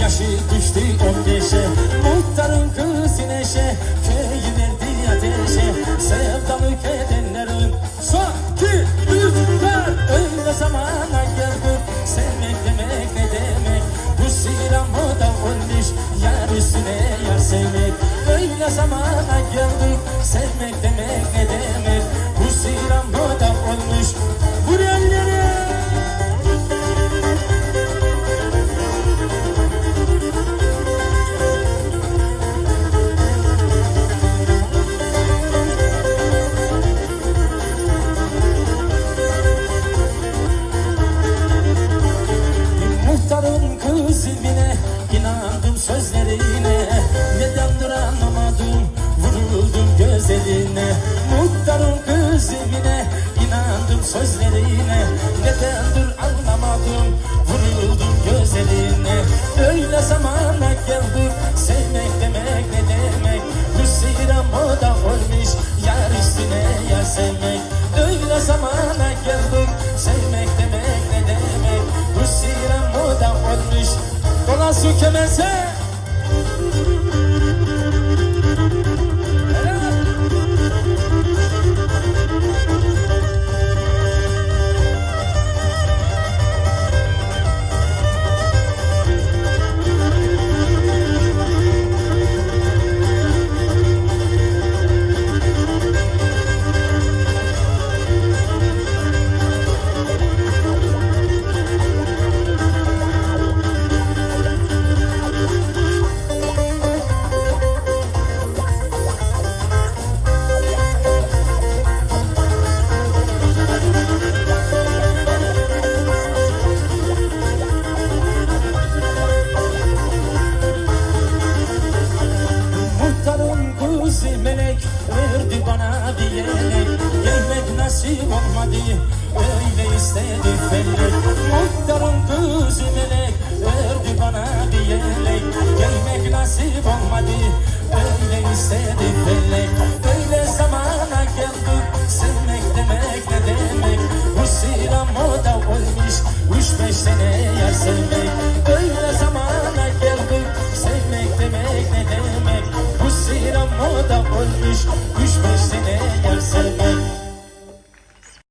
Yaşı düştü on beşe Muhtarın kızı neşe. Köyü verdi ateşe. Sevdalık edenlerin Son iki üç dört Öyle zamana geldik Sevmek demek ne demek? Bu silah moda olmuş. Yar üstüne yar sevmek. Öyle zamana geldik Kızına inandım sözlerine. Nedendir anlamadım vuruldum gözlerine Muhtarın kızına inandım sözlerine Dolan su nasip olmadı öyle istedi felek. Muhtarın kızı melek verdi bana bir yelek Giymek nasip olmadı öyle istedi felek. Öyle zamana geldik sevmek demek ne demek? Bu sıra moda olmuş üç beş sene yar sevmek. Öyle zamana geldik sevmek demek ne demek? Bu sıra moda olmuş